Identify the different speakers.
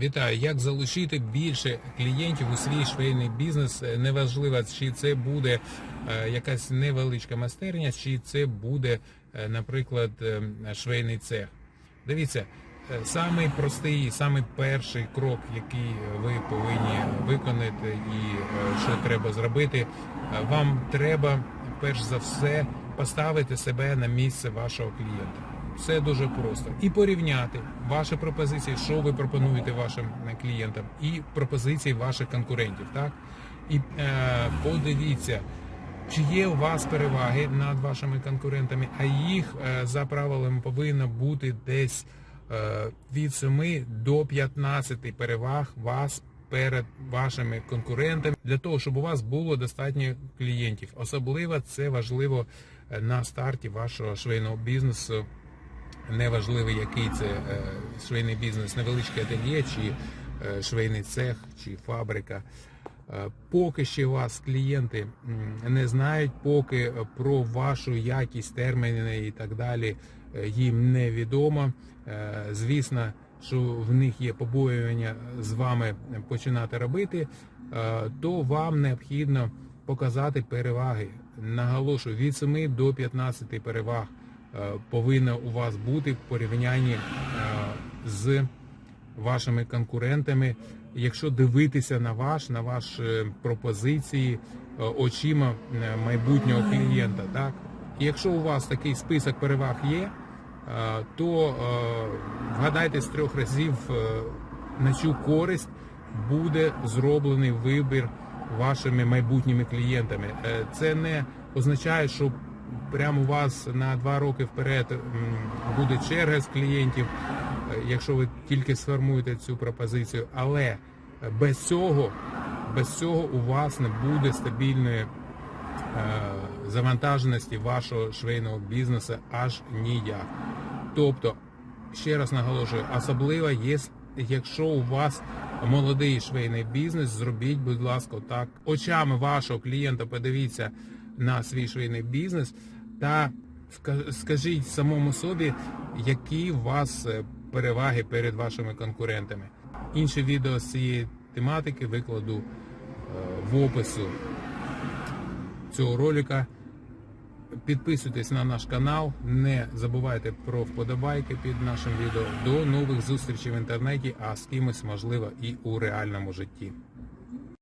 Speaker 1: Вітаю! Як залучити більше клієнтів у свій швейний бізнес? Е, Неважливо, чи це буде е, якась невеличка майстерня, чи це буде, е, наприклад, швейний цех. Дивіться, самий простий, самий перший крок, який ви повинні виконати, і що треба зробити, вам треба перш за все поставити себе на місце вашого клієнта. Все дуже просто. І порівняти ваші пропозиції, що ви пропонуєте вашим е, клієнтам, і пропозиції ваших конкурентів. Так? І е, подивіться, чи є у вас переваги над вашими конкурентами, а їх е, за правилами повинно бути десь е, від 7 до 15 переваг вас перед вашими конкурентами для того, щоб у вас було достатньо клієнтів. Особливо це важливо е, на старті вашого швейного бізнесу. Неважливо, який це е, швейний бізнес, невеличке ательє, чи е, швейний цех, чи фабрика. Е, Поки ще вас клієнти не знають, поки про вашу якість, терміни і так далі їм невідомо. Звісно, що в них є побоювання з вами починати робити, то вам необхідно показати переваги. Наголошую, від 7 до 15 переваг е, повинно у вас бути в порівнянні е, з вашими конкурентами. Якщо дивитися на ваш, на ваші пропозиції е, очима е, майбутнього клієнта, так якщо у вас такий список переваг є, то вгадайте з трьох разів на цю користь буде зроблений вибір вашими майбутніми клієнтами. Це не означає, що прямо у вас на два роки вперед буде черга з клієнтів, е, якщо ви тільки сформуєте цю пропозицію, але е, без цього, без цього у вас не буде стабільної е, завантаженості вашого швейного бізнесу аж ніяк. Тобто, ще раз наголошую, особливо є, якщо у вас молодий швейний бізнес, зробіть, будь ласка, так очами вашого клієнта подивіться на свій швейний бізнес та скажіть самому собі, які у вас е, переваги перед вашими конкурентами. Інше відео з цієї тематики викладу е, в опису цього ролика. Підписуйтесь на наш канал, не забувайте про вподобайки під нашим відео. До нових зустрічей в інтернеті, а з кимось можливо і у реальному житті.